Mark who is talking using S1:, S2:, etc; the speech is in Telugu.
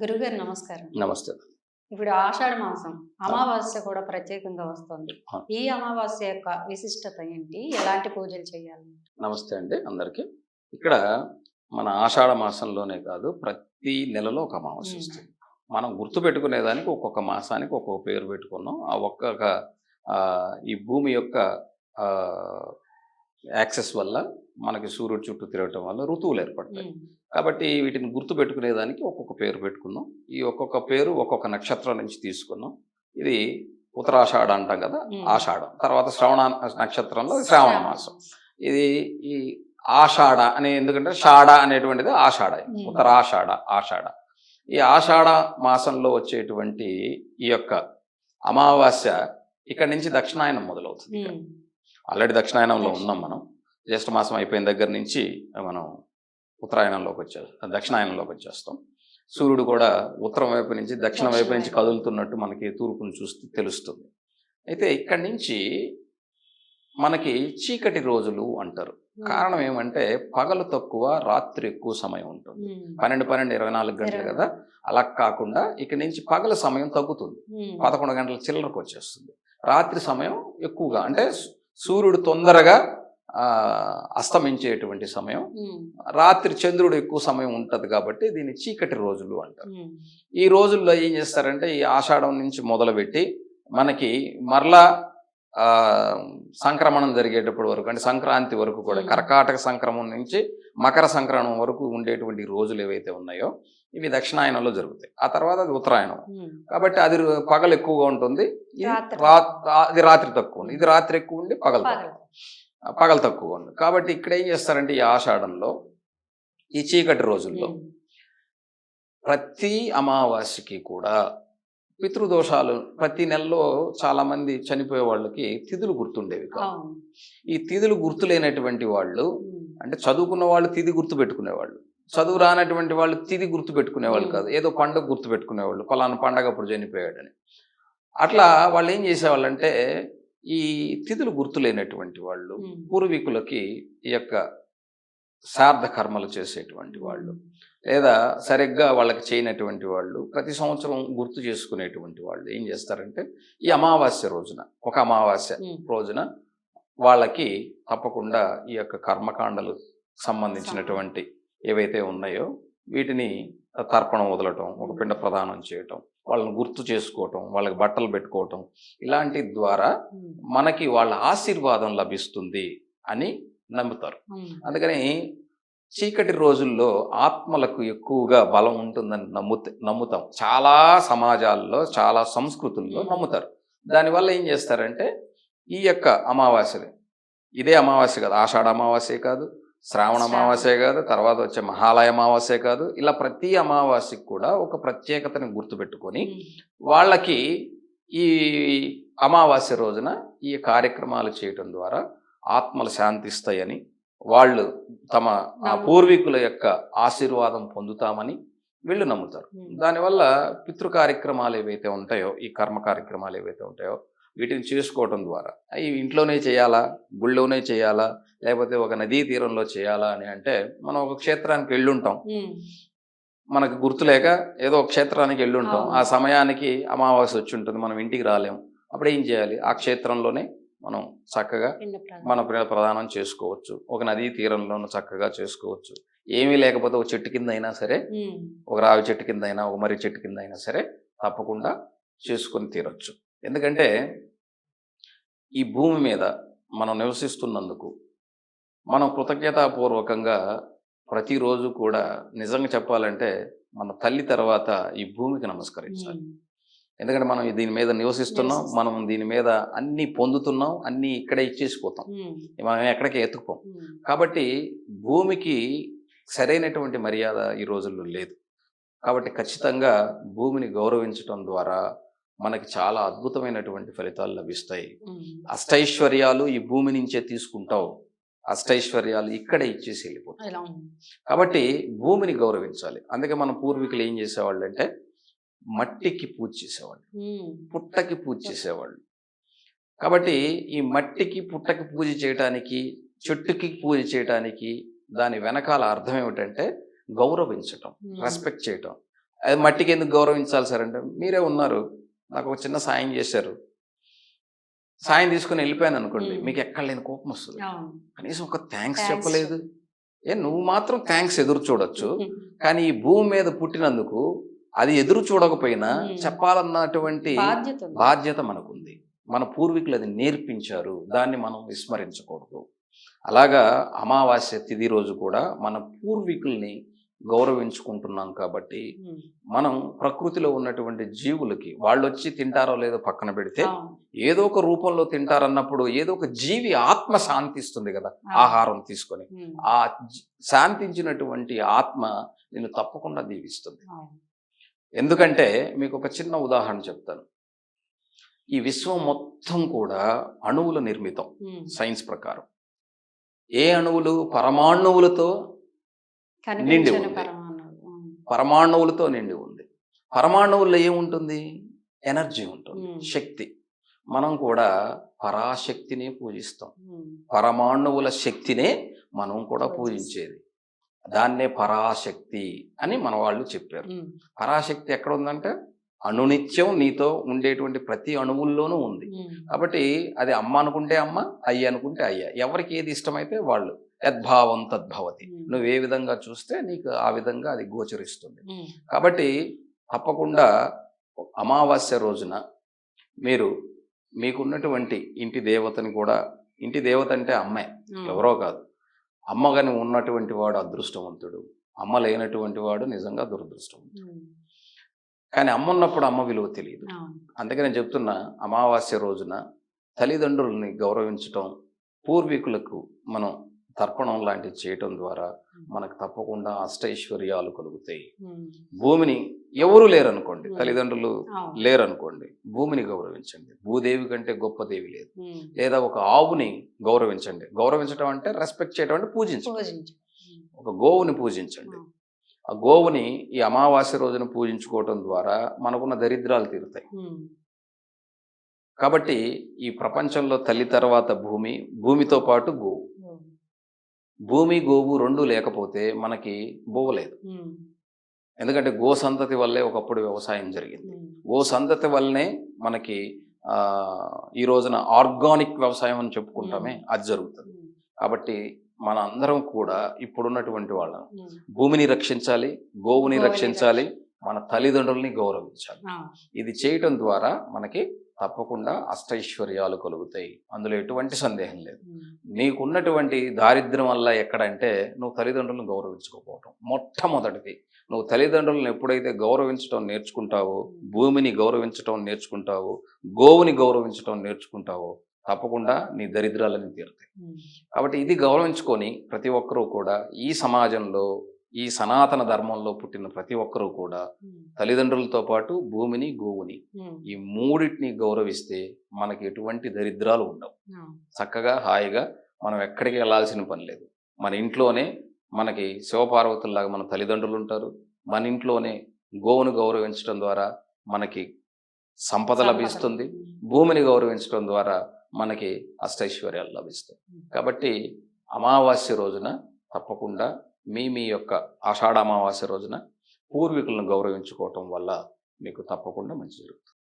S1: గురుగారు నమస్కారం.
S2: నమస్తే.
S1: ఇప్పుడు ఆషాఢ మాసం అమావాస్య కూడా ప్రత్యేకంగా వస్తుంది. ఈ అమావాస్య యొక్క విశిష్టత ఏంటి? ఎలాంటి పూజలు చేయాలి?
S2: నమస్తే అండి అందరికీ. ఇక్కడ మన ఆషాఢ మాసంలోనే కాదు ప్రతి నెలలో ఒక అమావాస్య. వస్తుంది. మనం గుర్తు పెట్టుకునేదానికి ఒక్కొక్క మాసానికి ఒక్కొక్క పేరు పెట్టుకున్నాం. ఆ ఒక్కొక్క ఈ భూమి యొక్క యాక్సెస్ వల్ల మనకి సూర్యుడు చుట్టూ తిరగటం వల్ల ఋతువులు ఏర్పడతాయి. కాబట్టి వీటిని గుర్తు పెట్టుకునేదానికి ఒక్కొక్క పేరు పెట్టుకున్నాం. ఈ ఒక్కొక్క పేరు ఒక్కొక్క నక్షత్రం నుంచి తీసుకున్నాం. ఇది ఉత్తరాషాఢ అంటాం కదా. ఆషాఢం. తర్వాత శ్రవణ నక్షత్రంలో శ్రావణ మాసం. ఇది ఈ ఆషాఢ అనే ఎందుకంటే షాఢ అనేటువంటిది ఆషాఢ. ఉత్తరాషాఢ ఆషాఢ. ఈ ఆషాఢ మాసంలో వచ్చేటువంటి ఈ యొక్క అమావాస్య ఇక్కడి నుంచి దక్షిణాయనం మొదలవుతుంది. ఆల్రెడీ దక్షిణాయనంలో ఉన్నాం మనం. జ్యేష్ఠ మాసం అయిపోయిన దగ్గర నుంచి మనం ఉత్తరాయణంలోకి వచ్చే దక్షిణాయనంలోకి వచ్చేస్తాం. సూర్యుడు కూడా ఉత్తరం వైపు నుంచి దక్షిణ వైపు నుంచి. కదులుతున్నట్టు మనకి తూర్పును చూస్తే తెలుస్తుంది. అయితే ఇక్కడి నుంచి మనకి చీకటి రోజులు అంటారు.
S1: ఉమ్,
S2: కారణం ఏమంటే పగలు తక్కువ రాత్రి ఎక్కువ సమయం ఉంటుంది.
S1: ఉమ్,
S2: పన్నెండు పన్నెండు ఇరవై నాలుగు గంటలు. కదా? అలా కాకుండా ఇక్కడి నుంచి పగల సమయం తగ్గుతుంది.
S1: ఉమ్,
S2: పదకొండు గంటల చిల్లరకు వచ్చేస్తుంది. రాత్రి సమయం ఎక్కువగా అంటే సూర్యుడు తొందరగా అస్తమించేటువంటి సమయం. రాత్రి చంద్రుడు ఎక్కువ సమయం ఉంటుంది కాబట్టి దీన్ని చీకటి రోజులు అంటారు. ఈ రోజుల్లో ఏం చేస్తారంటే ఈ ఆషాఢం నుంచి మొదలుపెట్టి మనకి మరలా సంక్రమణం జరిగేటప్పటి వరకు అంటే సంక్రాంతి వరకు కూడా. కర్కాటక సంక్రమణం నుంచి మకర సంక్రమణం వరకు ఉండేటువంటి రోజులు ఏవైతే ఉన్నాయో ఇవి దక్షిణాయనంలో జరుగుతాయి ఆ తర్వాత అది ఉత్తరాయణం కాబట్టి అది పగలు ఎక్కువగా ఉంటుంది ఇది
S1: రాత్రి.
S2: తక్కువ ఉంది ఇది రాత్రి ఎక్కువ ఉండి పగలు
S1: పగలు.
S2: తక్కువ. ఉంది కాబట్టి ఇక్కడ ఏం చేస్తారంటే ఈ ఆషాఢంలో ఈ చీకటి రోజుల్లో ప్రతి అమావాస్యకి కూడా పితృదోషాలు ప్రతి నెలలో చాలా మంది చనిపోయే వాళ్ళకి తిథులు గుర్తుండేవి కాదు. ఈ తిథులు గుర్తులేనటువంటి వాళ్ళు అంటే చదువుకున్న వాళ్ళు తిథి గుర్తు పెట్టుకునేవాళ్ళు చదువు రానటువంటి వాళ్ళు తిథి గుర్తు పెట్టుకునేవాళ్ళు. కాదు. ఏదో పండుగ గుర్తు పెట్టుకునేవాళ్ళు పలానా పండగ అప్పుడు చనిపోయాడని. అట్లా వాళ్ళు ఏం చేసేవాళ్ళంటే ఈ తిథులు గుర్తులేనటువంటి వాళ్ళు పూర్వీకులకి ఈ యొక్క శ్రాద్ధ కర్మలు చేసేటువంటి వాళ్ళు లేదా సరిగ్గా వాళ్ళకి చేయనటువంటి వాళ్ళు ప్రతి సంవత్సరం గుర్తు చేసుకునేటువంటి వాళ్ళు ఏం చేస్తారంటే ఈ అమావాస్య రోజున ఒక అమావాస్య రోజున వాళ్ళకి తప్పకుండా ఈ యొక్క కర్మకాండలు సంబంధించినటువంటి ఏవైతే ఉన్నాయో వీటిని తర్పణం వదలటం ఒక పిండ ప్రదానం చేయటం వాళ్ళని గుర్తు చేసుకోవటం వాళ్ళకి బట్టలు పెట్టుకోవటం ఇలాంటి ద్వారా మనకి వాళ్ళ ఆశీర్వాదం లభిస్తుంది అని నమ్ముతారు. అందుకని చీకటి రోజుల్లో ఆత్మలకు ఎక్కువగా బలం ఉంటుందని నమ్ముతే నమ్ముతాం. చాలా సమాజాల్లో చాలా సంస్కృతుల్లో నమ్ముతారు. దానివల్ల ఏం చేస్తారంటే ఈ యొక్క అమావాస్యని ఇదే అమావాస్య కాదు ఆషాఢ అమావాస్య కాదు శ్రావణ అమావాస్య కాదు తర్వాత వచ్చే మహాలయ అమావాస్య కాదు ఇలా ప్రతి అమావాస్యకి కూడా ఒక ప్రత్యేకతని గుర్తుపెట్టుకొని వాళ్ళకి ఈ అమావాస్య రోజున ఈ కార్యక్రమాలు చేయటం ద్వారా ఆత్మలు శాంతిస్తాయని వాళ్ళు తమ పూర్వీకుల యొక్క ఆశీర్వాదం పొందుతామని వీళ్ళు నమ్ముతారు. దానివల్ల పితృ కార్యక్రమాలు ఏవైతే ఉంటాయో ఈ కర్మ కార్యక్రమాలు ఏవైతే ఉంటాయో వీటిని చేసుకోవటం ద్వారా అవి ఇంట్లోనే చేయాలా గుళ్ళోనే చేయాలా లేకపోతే ఒక నదీ తీరంలో చేయాలా అని అంటే మనం ఒక క్షేత్రానికి వెళ్ళుంటాం. మనకు గుర్తులేక ఏదో ఒక క్షేత్రానికి వెళ్ళి ఉంటాం
S1: అవును.
S2: ఆ సమయానికి అమావాస్య వచ్చి ఉంటుంది మనం ఇంటికి రాలేం. అప్పుడు ఏం చేయాలి? ఆ క్షేత్రంలోనే మనం చక్కగా. మన ప్ర- ప్రదానం చేసుకోవచ్చు. ఒక నదీ తీరంలోనూ చక్కగా చేసుకోవచ్చు. ఏమీ లేకపోతే ఒక చెట్టు కింద అయినా సరే ఒక రావి చెట్టు కింద అయినా ఒక మర్రి చెట్టు కింద అయినా సరే తప్పకుండా చేసుకొని తీరొచ్చు. ఎందుకంటే ఈ భూమి మీద మనం నివసిస్తున్నందుకు మనం కృతజ్ఞతాపూర్వకంగా ప్రతిరోజు కూడా నిజంగా చెప్పాలంటే మన తల్లి తర్వాత ఈ భూమికి నమస్కరించాలి. ఎందుకంటే మనం దీని మీద నివసిస్తున్నాం. మనం దీని మీద అన్ని పొందుతున్నాం అన్ని ఇక్కడే ఇచ్చేసిపోతాం. మనం ఎక్కడికి ఎత్తుకుపోం.
S1: ఉమ్,
S2: కాబట్టి భూమికి సరైనటువంటి మర్యాద ఈ రోజుల్లో లేదు. కాబట్టి ఖచ్చితంగా భూమిని గౌరవించటం ద్వారా మనకి చాలా అద్భుతమైనటువంటి ఫలితాలు లభిస్తాయి. అష్టైశ్వర్యాలు ఈ భూమి నుంచే తీసుకుంటావు. అష్టైశ్వర్యాలు ఇక్కడే ఇచ్చేసి వెళ్ళిపోతాయి. కాబట్టి భూమిని గౌరవించాలి. అందుకే మన పూర్వీకులు ఏం చేసేవాళ్ళు అంటే మట్టికి పూజ చేసేవాళ్ళు. పుట్టకి పూజ చేసేవాళ్ళు. కాబట్టి ఈ మట్టికి పుట్టకి పూజ చేయటానికి చెట్టుకి పూజ చేయటానికి దాని వెనకాల అర్థం ఏమిటంటే గౌరవించటం రెస్పెక్ట్ చేయటం. అది మట్టికి ఎందుకు గౌరవించాలి సార్ అంటే మీరే ఉన్నారు నాకు ఒక చిన్న సాయం చేశారు. సాయం తీసుకుని వెళ్ళిపోయాను అనుకోండి. మీకు ఎక్కడ లేని కోపం వస్తుంది. కనీసం ఒక థ్యాంక్స్. చెప్పలేదు. ఏ నువ్వు మాత్రం థ్యాంక్స్ ఎదురు చూడొచ్చు. కానీ ఈ భూమి మీద పుట్టినందుకు అది ఎదురు చూడకపోయినా. చెప్పాలన్నటువంటి
S1: బాధ్యత
S2: మనకుంది మన పూర్వీకులు అది నేర్పించారు దాన్ని మనం విస్మరించకూడదు అలాగా అమావాస్య తిథి రోజు కూడా మన పూర్వీకుల్ని గౌరవించుకుంటున్నాం కాబట్టి. మనం ప్రకృతిలో ఉన్నటువంటి జీవులకి వాళ్ళు వచ్చి తింటారో లేదో పక్కన పెడితే. ఏదో ఒక రూపంలో తింటారన్నప్పుడు ఏదో ఒక జీవి ఆత్మ శాంతిస్తుంది కదా ఆహారం తీసుకొని. ఆ శాంతించినటువంటి ఆత్మ నిన్ను తప్పకుండా దీవిస్తుంది. ఎందుకంటే మీకు ఒక చిన్న ఉదాహరణ చెప్తాను ఈ విశ్వం మొత్తం కూడా అణువుల నిర్మితం. సైన్స్ ప్రకారం ఏ అణువులు పరమాణువులతో నిండి ఉంది. పరమాణువులతో నిండి ఉంది పరమాణువుల్లో ఏముంటుంది ఎనర్జీ ఉంటుంది. శక్తి మనం కూడా పరాశక్తిని పూజిస్తాం. పరమాణువుల శక్తినే మనం కూడా. పూజించేది దాన్నే పరాశక్తి అని మన వాళ్ళు చెప్పారు. పరాశక్తి ఎక్కడ ఉందంటే అణునిత్యం నీతో ఉండేటువంటి ప్రతి అణువుల్లోనూ ఉంది. కాబట్టి అది అమ్మ అనుకుంటే అమ్మ అయ్య అనుకుంటే అయ్య ఎవరికి ఏది ఇష్టమైతే వాళ్ళు యద్భావం తద్భవతి. నువ్వు ఏ విధంగా చూస్తే నీకు ఆ విధంగా అది గోచరిస్తుంది. కాబట్టి తప్పకుండా అమావాస్య రోజున మీరు మీకున్నటువంటి ఇంటి దేవతని కూడా ఇంటి దేవత అంటే అమ్మే
S1: ఉమ్.
S2: ఎవరో కాదు అమ్మగాని ఉన్నటువంటి వాడు అదృష్టవంతుడు అమ్మ లేనటువంటి వాడు నిజంగా దురదృష్టవంతుడు. కానీ అమ్మ ఉన్నప్పుడు అమ్మ విలువ తెలియదు. అందుకే నేను చెప్తున్నా అమావాస్య రోజున తల్లిదండ్రుల్ని గౌరవించటం పూర్వీకులకు మనం తర్పణం లాంటివి చేయటం ద్వారా మనకు తప్పకుండా అష్టైశ్వర్యాలు కలుగుతాయి. భూమిని ఎవరు లేరనుకోండి. తల్లిదండ్రులు. లేరనుకోండి భూమిని గౌరవించండి భూదేవి కంటే గొప్ప దేవి లేదు. లేదా ఒక ఆవుని గౌరవించండి గౌరవించడం అంటే రెస్పెక్ట్ చేయడం అంటే పూజించడం. ఒక గోవుని పూజించండి. ఆ గోవుని ఈ అమావాస్య రోజున పూజించుకోవటం ద్వారా మనకున్న దరిద్రాలు తీరుతాయి. కాబట్టి ఈ ప్రపంచంలో తల్లి తర్వాత భూమి భూమితో పాటు గోవు. భూమి గోవు రెండు లేకపోతే మనకి బోవ లేదు
S1: ఉమ్.
S2: ఎందుకంటే గో సంతతి వల్లే ఒకప్పుడు వ్యవసాయం జరిగింది. గో సంతతి వల్లనే మనకి ఆ, ఈ రోజున ఆర్గానిక్ వ్యవసాయం అని చెప్పుకుంటామే అది జరుగుతుంది. కాబట్టి మన అందరం కూడా ఇప్పుడున్నటువంటి వాళ్ళం. భూమిని రక్షించాలి గోవుని రక్షించాలి మన తల్లిదండ్రుల్ని గౌరవించాలి. ఇది చేయటం ద్వారా మనకి తప్పకుండా అష్టైశ్వర్యాలు కలుగుతాయి. అందులో ఎటువంటి సందేహం లేదు. నీకున్నటువంటి దారిద్ర్యం వల్ల ఎక్కడంటే నువ్వు తల్లిదండ్రులను గౌరవించుకోకపోవటం మొట్టమొదటిది నువ్వు తల్లిదండ్రులను ఎప్పుడైతే గౌరవించడం నేర్చుకుంటావో భూమిని గౌరవించడం నేర్చుకుంటావో గోవుని గౌరవించడం నేర్చుకుంటావో తప్పకుండా నీ దరిద్రాలని తీరుతాయి. కాబట్టి ఇది గౌరవించుకొని ప్రతి ఒక్కరూ కూడా ఈ సమాజంలో ఈ సనాతన ధర్మంలో పుట్టిన ప్రతి ఒక్కరూ కూడా. తల్లిదండ్రులతో పాటు భూమిని గోవుని. ఈ మూడింటిని గౌరవిస్తే మనకి ఎటువంటి దరిద్రాలు ఉండవు. చక్కగా హాయిగా మనం ఎక్కడికి వెళ్ళాల్సిన పని లేదు మన ఇంట్లోనే మనకి శివపార్వతుల్లాగా మన తల్లిదండ్రులు ఉంటారు మన ఇంట్లోనే గోవును గౌరవించడం ద్వారా మనకి సంపద లభిస్తుంది. భూమిని గౌరవించడం ద్వారా మనకి అష్టైశ్వర్యాలు లభిస్తాయి కాబట్టి అమావాస్య రోజున తప్పకుండా మీ మీ యొక్క ఆషాఢ అమావాస్య రోజున పూర్వీకులను గౌరవించుకోవటం వల్ల మీకు తప్పకుండా మంచి జరుగుతుంది.